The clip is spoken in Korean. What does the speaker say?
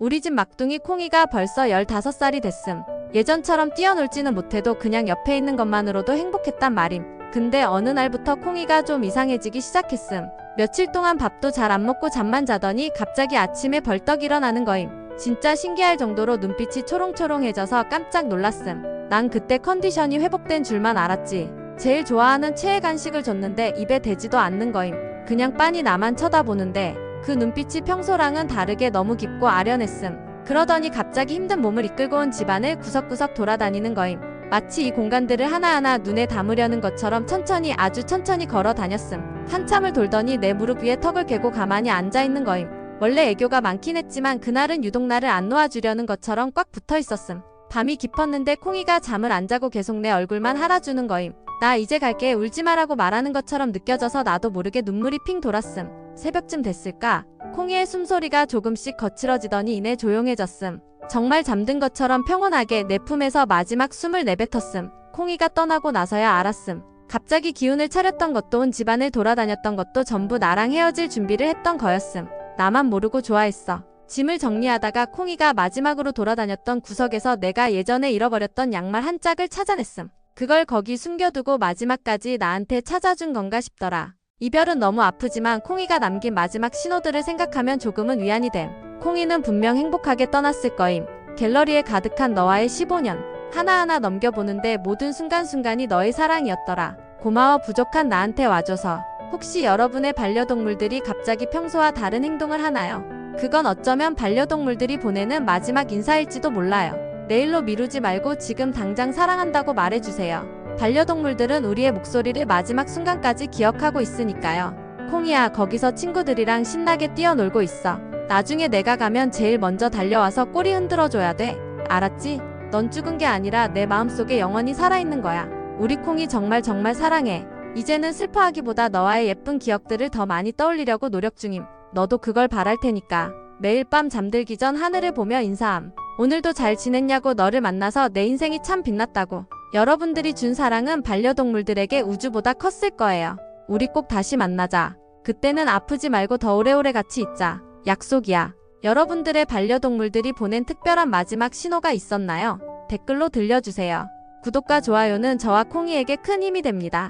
우리 집 막둥이 콩이가 벌써 15살이 됐음. 예전처럼 뛰어놀지는 못해도 그냥 옆에 있는 것만으로도 행복했단 말임. 근데 어느 날부터 콩이가 좀 이상해지기 시작했음. 며칠 동안 밥도 잘 안 먹고 잠만 자더니 갑자기 아침에 벌떡 일어나는 거임. 진짜 신기할 정도로 눈빛이 초롱초롱해져서 깜짝 놀랐음. 난 그때 컨디션이 회복된 줄만 알았지. 제일 좋아하는 최애 간식을 줬는데 입에 대지도 않는 거임. 그냥 빤히 나만 쳐다보는데 그 눈빛이 평소랑은 다르게 너무 깊고 아련했음. 그러더니 갑자기 힘든 몸을 이끌고 온 집안을 구석구석 돌아다니는 거임. 마치 이 공간들을 하나하나 눈에 담으려는 것처럼 천천히 아주 천천히 걸어 다녔음. 한참을 돌더니 내 무릎 위에 턱을 개고 가만히 앉아 있는 거임. 원래 애교가 많긴 했지만 그날은 유독 나를 안 놓아주려는 것처럼 꽉 붙어 있었음. 밤이 깊었는데 콩이가 잠을 안 자고 계속 내 얼굴만 할아주는 거임. 나 이제 갈게 울지 마라고 말하는 것처럼 느껴져서 나도 모르게 눈물이 핑 돌았음. 새벽쯤 됐을까? 콩이의 숨소리가 조금씩 거칠어지더니 이내 조용해졌음. 정말 잠든 것처럼 평온하게 내 품에서 마지막 숨을 내뱉었음. 콩이가 떠나고 나서야 알았음. 갑자기 기운을 차렸던 것도 온 집안을 돌아다녔던 것도 전부 나랑 헤어질 준비를 했던 거였음. 나만 모르고 좋아했어. 짐을 정리하다가 콩이가 마지막으로 돌아다녔던 구석에서 내가 예전에 잃어버렸던 양말 한 짝을 찾아냈음. 그걸 거기 숨겨두고 마지막까지 나한테 찾아준 건가 싶더라. 이별은 너무 아프지만 콩이가 남긴 마지막 신호들을 생각하면 조금은 위안이 됨. 콩이는 분명 행복하게 떠났을 거임. 갤러리에 가득한 너와의 15년. 하나하나 넘겨보는데 모든 순간순간이 너의 사랑이었더라. 고마워 부족한 나한테 와줘서. 혹시 여러분의 반려동물들이 갑자기 평소와 다른 행동을 하나요? 그건 어쩌면 반려동물들이 보내는 마지막 인사일지도 몰라요. 내일로 미루지 말고 지금 당장 사랑한다고 말해주세요. 반려동물들은 우리의 목소리를 마지막 순간까지 기억하고 있으니까요. 콩이야, 거기서 친구들이랑 신나게 뛰어놀고 있어. 나중에 내가 가면 제일 먼저 달려와서 꼬리 흔들어줘야 돼. 알았지? 넌 죽은 게 아니라 내 마음속에 영원히 살아있는 거야. 우리 콩이 정말 정말 사랑해. 이제는 슬퍼하기보다 너와의 예쁜 기억들을 더 많이 떠올리려고 노력 중임. 너도 그걸 바랄 테니까. 매일 밤 잠들기 전 하늘을 보며 인사함. 오늘도 잘 지냈냐고 너를 만나서 내 인생이 참 빛났다고. 여러분들이 준 사랑은 반려동물들에게 우주보다 컸을 거예요. 우리 꼭 다시 만나자. 그때는 아프지 말고 더 오래오래 같이 있자. 약속이야. 여러분들의 반려동물들이 보낸 특별한 마지막 신호가 있었나요? 댓글로 들려주세요. 구독과 좋아요는 저와 콩이에게 큰 힘이 됩니다.